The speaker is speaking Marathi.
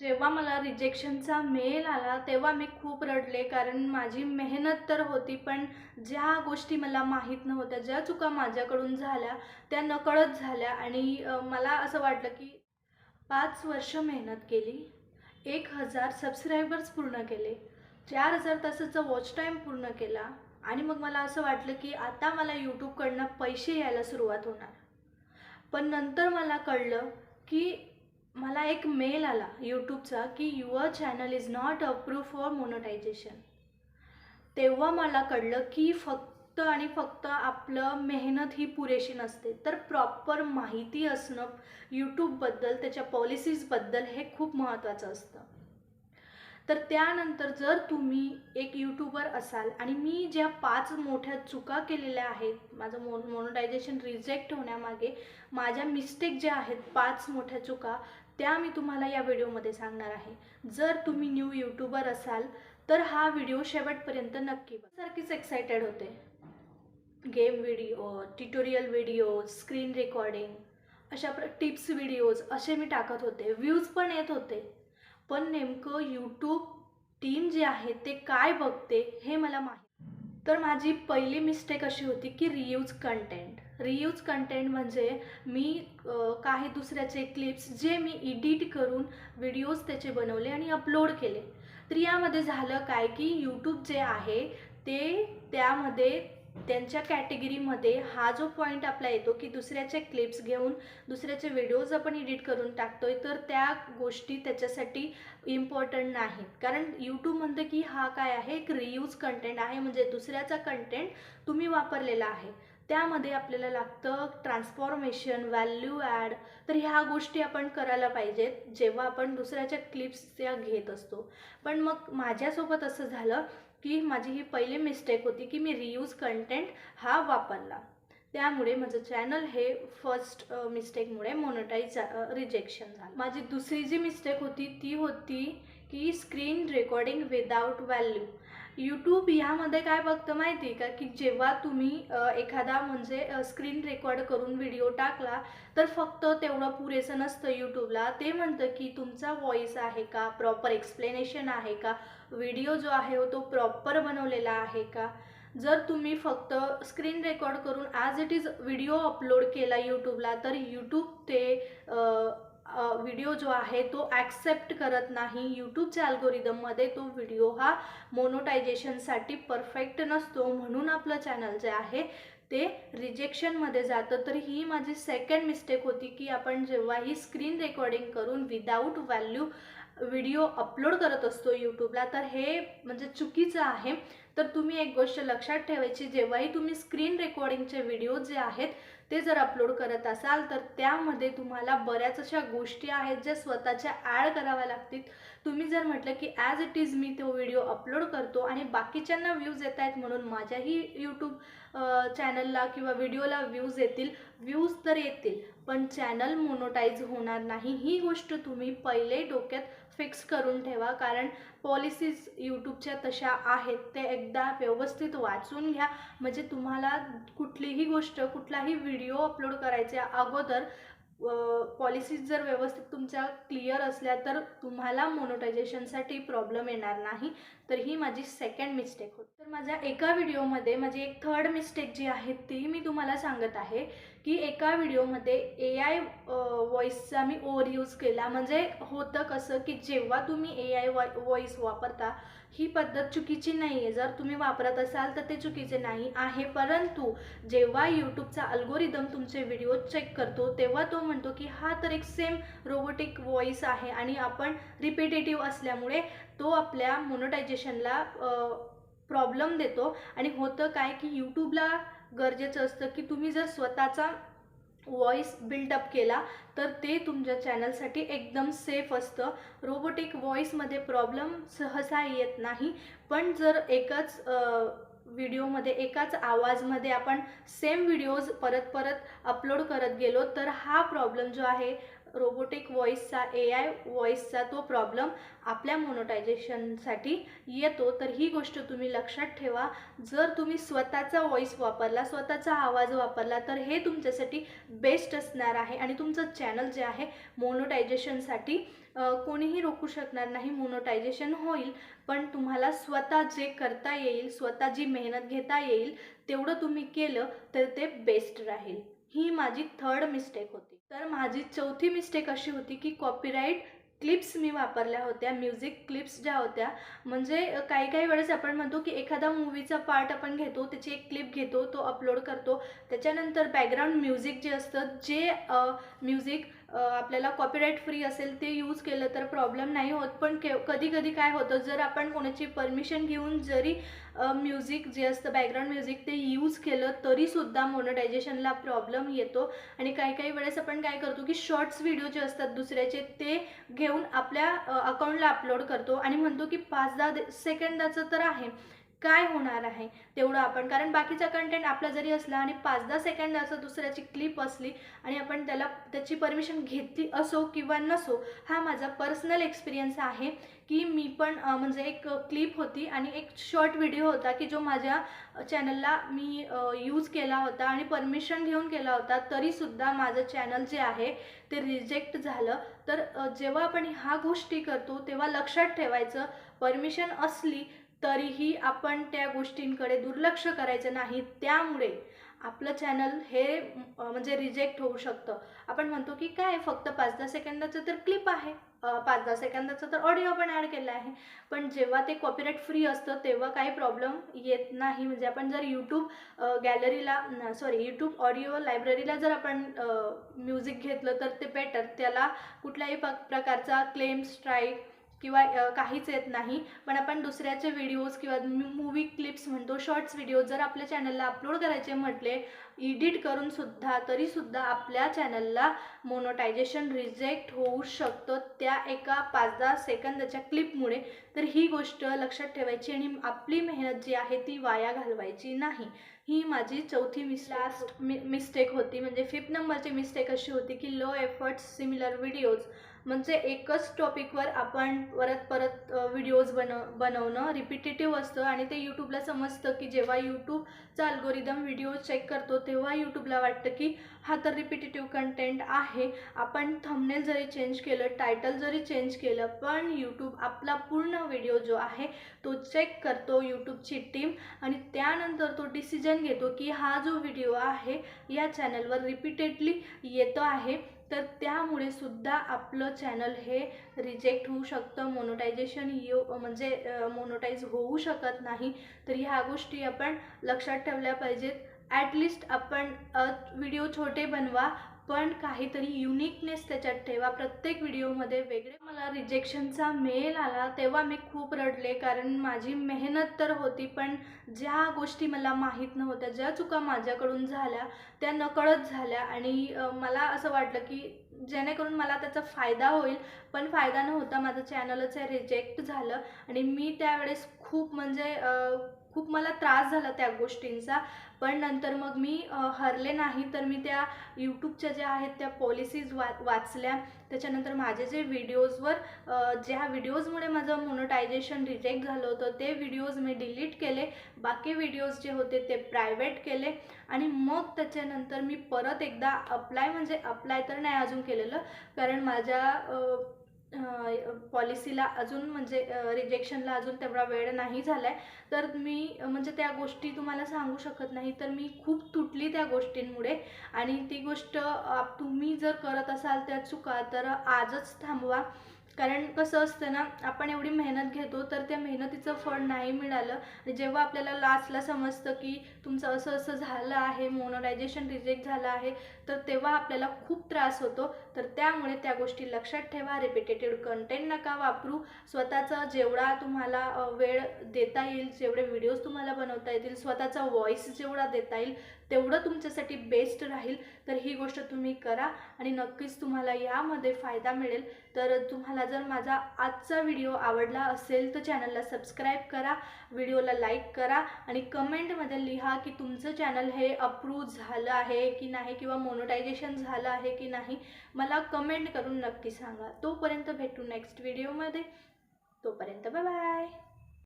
जेव्हा मला रिजेक्शनचा मेल आला तेव्हा मी खूप रडले कारण माझी मेहनत तर होती पण ज्या गोष्टी मला माहीत नव्हत्या ज्या चुका माझ्याकडून झाल्या त्या नकळत झाल्या. आणि मला असं वाटलं की पाच वर्ष मेहनत केली एक हजार सबस्क्रायबर्स पूर्ण केले चार हजार तासाचा वॉच टाईम पूर्ण केला आणि मग मला असं वाटलं की आता मला यूट्यूबकडनं पैसे यायला सुरुवात होणार. पण नंतर मला कळलं की मला एक मेल आला यूट्यूबचा की your channel is not approve for monetization. तेव्हा मला कळलं की फक्त आणि फक्त आपलं मेहनत ही पुरेशी नसते. तर प्रॉपर माहिती असणं यूट्यूबबद्दल त्याच्या पॉलिसीजबद्दल हे खूप महत्त्वाचं असतं. तर त्यानंतर जर तुम्ही एक यूट्यूबर असाल आणि मी ज्या पाच मोठ्या चुका केलेल्या आहेत माझं मो मोनोटायझेशन रिजेक्ट होण्यामागे माझ्या मिस्टेक ज्या आहेत पाच मोठ्या चुका त्या मी तुम्हाला या व्हिडिओमध्ये सांगणार आहे. जर तुम्ही न्यू यूट्यूबर असाल तर हा व्हिडिओ शेवटपर्यंत नक्की सारखीच एक्सायटेड होते. Game video tutorial video screen recording अशा प्र टिप्स व्हिडिओज असे मी टाकत होते. व्ह्यूज पण येत होते. पण नेमकं यूट्यूब टीम जे आहे ते काय बघते हे मला माहीत तर माझी पहिली मिस्टेक अशी होती की रियूज कंटेंट रियूज कंटेंट म्हणजे मी काही दुसऱ्याचे क्लिप्स जे मी एडिट करून व्हिडिओज त्याचे बनवले आणि अपलोड केले. तर यामध्ये झालं काय की यूट्यूब जे आहे ते त्यामध्ये त्यांच्या कॅटेगरीमध्ये हा जो पॉईंट आपला येतो की दुसऱ्याचे क्लिप्स घेऊन दुसऱ्याचे व्हिडिओज आपण एडिट करून टाकतोय तर त्या गोष्टी त्याच्यासाठी इम्पॉर्टंट नाहीत. कारण यूट्यूब म्हणतं की हा काय आहे? एक रियूज कंटेंट आहे. म्हणजे दुसऱ्याचा कंटेंट तुम्ही वापरलेला आहे. त्यामध्ये आपल्याला लागतं ट्रान्सफॉर्मेशन व्हॅल्यू ॲड तर ह्या गोष्टी आपण करायला पाहिजेत. जेव्हा आपण दुसऱ्याच्या क्लिप्स त्या घेत असतो. पण मग माझ्यासोबत असं झालं की माझी ही पहिली मिस्टेक होती की मी रियूज कंटेंट हा वापरला. त्यामुळे माझं चॅनल हे फर्स्ट मिस्टेकमुळे मोनोटाईज रिजेक्शन झालं. माझी दुसरी जी मिस्टेक होती ती होती की screen recording without value YouTube ह्यामध्ये काय बघतं माहिती आहे का? की जेव्हा तुम्ही एखादा म्हणजे स्क्रीन रेकॉर्ड करून व्हिडिओ टाकला तर फक्त तेवढं पुरेसं नसतं यूट्यूबला ते म्हणतं की तुमचा व्हॉईस आहे का? प्रॉपर एक्सप्लेनेशन आहे का? व्हिडिओ जो आहे हो, तो प्रॉपर बनवलेला आहे का? जर तुम्ही फक्त स्क्रीन रेकॉर्ड करून as it is video upload केला यूट्यूबला तर यूट्यूब ते व्हिडिओ जो आहे तो ॲक्सेप्ट करत नाही. यूट्यूबच्या अल्गोरिदममध्ये तो व्हिडिओ हा मोनोटायझेशनसाठी परफेक्ट नसतो म्हणून आपलं चॅनल जे आहे ते रिजेक्शनमध्ये जातं. तर ही माझी सेकंड मिस्टेक होती की आपण जेव्हाही स्क्रीन रेकॉर्डिंग करून विदाऊट व्हॅल्यू व्हिडिओ अपलोड करत असतो यूट्यूबला तर हे म्हणजे चुकीचं आहे. तर तुम्ही एक गोष्ट लक्षात ठेवायची जेव्हाही तुम्ही स्क्रीन रेकॉर्डिंगचे व्हिडिओ जे आहेत ते जर अपलोड करत असाल तर त्यामध्ये तुम्हाला बऱ्याच अशा गोष्टी आहेत ज्या स्वतःच्या ॲड कराव्या लागतील. तुम्ही जर म्हटलं की ॲज इट इज मी तो व्हिडिओ अपलोड करतो आणि बाकीच्यांना व्ह्यूज येत आहेत म्हणून माझ्याही यूट्यूब चॅनलला किंवा व्हिडिओला व्ह्यूज येतील. व्ह्यूज तर येतील पण चॅनल मोनोटाईज होणार नाही. ही गोष्ट तुम्ही पहिले डोक्यात फिक्स करून ठेवा. कारण पॉलिसीज यूट्यूबच्या तशा आहेत ते एकदा व्यवस्थित वाचून घ्या. म्हणजे तुम्हाला कुठलीही गोष्ट कुठलाही व्हिडिओ अपलोड करायच्या अगोदर पॉलिसीज जर व्यवस्थित तुमच्या क्लिअर असल्या तर तुम्हाला मोनोटायझेशनसाठी प्रॉब्लेम येणार नाही. तर ही माझी सेकंड मिस्टेक होती. तर माझ्या एका व्हिडिओमध्ये माझी एक थर्ड मिस्टेक जी आहे ती मी तुम्हाला सांगत आहे की एका व्हिडिओमध्ये ए आय व्हॉईसचा मी ओव्हर यूज केला. म्हणजे होतं कसं की जेव्हा तुम्ही ए आय व्हॉईस वापरता ही पद्धत चुकीची नाही आहे जर तुम्ही वापरत असाल तर ते चुकीचे नाही आहे. परंतु जेव्हा यूट्यूबचा अल्गोरिदम तुमचे व्हिडिओ चेक करतो तेव्हा तो म्हणतो की हा तर एक सेम रोबोटिक व्हॉईस आहे आणि आपण रिपिटेटिव्ह असल्यामुळे तो आपल्या मोनोटायझेशनला प्रॉब्लेम देतो. आणि होतं काय की यूट्यूबला गरजेचं असतं की तुम्ही जर स्वतःचा व्हॉईस बिल्डअप केला तर ते तुमच्या चॅनलसाठी एकदम सेफ असतं. रोबोटिक व्हॉईसमध्ये प्रॉब्लेम सहसा येत नाही. पण जर एकच व्हिडिओमध्ये एकाच आवाजमध्ये आपण सेम व्हिडिओज परत परत अपलोड करत गेलो तर हा प्रॉब्लेम जो आहे रोबोटिक व्हॉईसचा ए आय व्हॉईसचा तो प्रॉब्लेम आपल्या मोनोटायझेशनसाठी येतो तर ही गोष्ट तुम्ही लक्षात ठेवा. जर तुम्ही स्वतःचा व्हॉईस वापरला स्वतःचा आवाज वापरला तर हे तुमच्यासाठी बेस्ट असणार आहे. आणि तुमचं चॅनल जे आहे मोनोटायझेशनसाठी कोणीही रोखू शकणार नाही मोनोटायझेशन होईल. पण तुम्हाला स्वतः जे करता येईल स्वतः जी मेहनत घेता येईल तेवढं तुम्ही केलं तर ते बेस्ट राहील. ही माझी थर्ड मिस्टेक होती. तर माझी चौथी मिस्टेक अशी होती की कॉपीराईट क्लिप्स मी वापरल्या होत्या म्युझिक क्लिप्स ज्या होत्या. म्हणजे काही काही वेळेस आपण म्हणतो की एखादा मूवीचा पार्ट आपण घेतो त्याची एक क्लिप घेतो तो अपलोड करतो. त्याच्यानंतर बॅकग्राऊंड म्युझिक जे असतं जे म्युझिक आपल्याला कॉपीराईट फ्री असेल ते यूज केलं तर प्रॉब्लेम नाही होत. पण के कधी कधी काय होतं जर आपण कोणाची परमिशन घेऊन जरी म्युझिक जे असतं बॅकग्राऊंड म्युझिक ते यूज केलं तरीसुद्धा मोनोटायझेशनला प्रॉब्लेम येतो. आणि काही काही वेळेस आपण काय करतो की शॉर्ट्स व्हिडिओ जे असतात दुसऱ्याचे ते घेऊन आपल्या अकाउंटला अपलोड करतो. आणि म्हणतो की पाच दहा सेकंदाचं तर आहे. काय होणार आहे तेवढं आपण कारण बाकीचा कंटेंट आपला जरी असला आणि पाच दहा सेकंड असं दुसऱ्याची क्लिप असली आणि आपण त्याला त्याची परमिशन घेतली असो किंवा नसो हा माझा पर्सनल एक्सपिरियन्स आहे की मी पण म्हणजे एक क्लिप होती आणि एक शॉर्ट व्हिडिओ होता की जो माझ्या चॅनलला मी यूज केला होता आणि परमिशन घेऊन केला होता तरीसुद्धा माझं चॅनल जे आहे ते रिजेक्ट झालं. तर जेव्हा आपण ह्या गोष्टी करतो तेव्हा लक्षात ठेवायचं परमिशन असली तरीही आपण त्या गोष्टींकडे दुर्लक्ष करायचं नाही. त्यामुळे आपलं चॅनल हे म्हणजे रिजेक्ट होऊ शकतं. आपण म्हणतो की काय फक्त पाच दहा सेकंदाचं तर क्लिप आहे. पाच दहा सेकंदाचं तर ऑडिओ पण ॲड केलं आहे. पण जेव्हा ते कॉपीराईट फ्री असतं तेव्हा काही प्रॉब्लेम येत नाही. म्हणजे आपण जर यूट्यूब गॅलरीला सॉरी यूट्यूब ऑडिओ लायब्ररीला जर आपण म्युझिक घेतलं तर ते बेटर त्याला कुठल्याही प प्रकारचा क्लेम स्ट्राईक किंवा काहीच येत नाही. पण आपण दुसऱ्याचे व्हिडिओज किंवा मूवी क्लिप्स म्हणतो शॉर्ट्स व्हिडिओ जर आपल्या चॅनलला अपलोड करायचे म्हटले एडिट करूनसुद्धा तरीसुद्धा आपल्या चॅनलला मोनोटायझेशन रिजेक्ट होऊ शकतं त्या एका पाच दहा सेकंदाच्या क्लिपमुळे तर ही गोष्ट लक्षात ठेवायची आणि आपली मेहनत जी आहे ती वाया घालवायची नाही. ही माझी चौथी मिस लास्ट मि मिस्टेक होती. म्हणजे फिफ्थ नंबरची मिस्टेक अशी होती की लो एफर्ट्स सिमिलर व्हिडिओज म्हणजे एकच टॉपिकवर आपण परत परत व्हिडिओज बनव बनवणं रिपिटेटिव्ह असतं आणि ते यूट्यूबला समजतं की जेव्हा यूट्यूबचा अल्गोरिदम व्हिडिओ चेक करतो तेव्हा यूट्यूबला वाटतं की हा तर रिपिटेटिव्ह कंटेंट आहे. आपण थंबनेल जरी चेंज केलं टायटल जरी चेंज केलं पण यूट्यूब आपला पूर्ण व्हिडिओ जो आहे तो चेक करतो यूट्यूबची टीम आणि त्यानंतर तो डिसिजन घेतो की हा जो व्हिडिओ आहे या चॅनलवर रिपिटेडली येतो आहे. तर त्यामुळे सुद्धा आपलं चॅनल हे रिजेक्ट होऊ शकतं. मोनोटायझेशन येऊ म्हणजे मोनोटाईज होऊ शकत नाही. तर ह्या गोष्टी आपण लक्षात ठेवल्या पाहिजेत. ॲटलिस्ट आपण व्हिडिओ छोटे बनवा. पण काहीतरी युनिकनेस त्याच्यात ठेवा. प्रत्येक व्हिडिओमध्ये वेगळे मला रिजेक्शनचा मेल आला तेव्हा मी खूप रडले. कारण माझी मेहनत तर होती पण ज्या गोष्टी मला माहीत नव्हत्या ज्या चुका माझ्याकडून झाल्या त्या नकळत झाल्या. आणि मला असं वाटलं की जेणेकरून मला त्याचा फायदा होईल पण फायदा नव्हता. माझं चॅनलच रिजेक्ट झालं. आणि मी त्यावेळेस खूप म्हणजे खूप मला त्रास झाला त्या गोष्टींचा. पण नंतर मग मी हरले नाही तर मी त्या यूट्यूबच्या ज्या आहेत त्या पॉलिसीज वा वाचल्या. त्याच्यानंतर माझे जे व्हिडिओजवर ज्या व्हिडिओजमुळे माझं मोनोटायझेशन रिजेक्ट झालं होतं ते व्हिडिओज मी डिलीट केले. बाकी व्हिडिओज जे होते ते प्रायव्हेट केले. आणि मग त्याच्यानंतर मी परत एकदा अप्लाय म्हणजे अप्लाय तर नाही अजून केलेलं. कारण माझ्या पॉलिसीला अजून म्हणजे रिजेक्शनला अजून तेवढा वेळ नाही झाला आहे तर मी म्हणजे त्या गोष्टी तुम्हाला सांगू शकत नाही तर मी खूप तुटली त्या गोष्टींमुळे. आणि ती गोष्ट तुम्ही जर करत असाल त्या चुका तर आजच थांबवा. कारण कसं असतं ना आपण एवढी मेहनत घेतो तर त्या मेहनतीचं फळ नाही मिळालं. आणि जेव्हा आपल्याला लास्टला समजतं की तुमचं असं असं झालं आहे मोनोलायझेशन रिजेक्ट झालं आहे तर तेव्हा आपल्याला खूप त्रास होतो. तर त्यामुळे त्या गोष्टी लक्षात ठेवा रिपिटेटेड कंटेंट नका वापरू. स्वतःचा जेवढा तुम्हाला वेळ देता येईल जेवढे व्हिडिओज तुम्हाला बनवता येतील स्वतःचा व्हॉईस जेवढा देता येईल तेवढं तुमच्यासाठी बेस्ट राहील. तर ही गोष्ट तुम्ही करा आणि नक्कीच तुम्हाला यामध्ये फायदा मिळेल. तर तुम्हाला जर माझा आजचा व्हिडिओ आवडला असेल तर चॅनलला सबस्क्राईब करा व्हिडिओला लाईक करा आणि कमेंटमध्ये लिहा की तुमचं चॅनल हे अप्रूव्ह झालं आहे की नाही किंवा मोनोटायझेशन झालं आहे की नाही. मला कमेंट करून नक्की सांगा. तोपर्यंत भेटू नेक्स्ट व्हिडिओमध्ये तोपर्यंत बाय बाय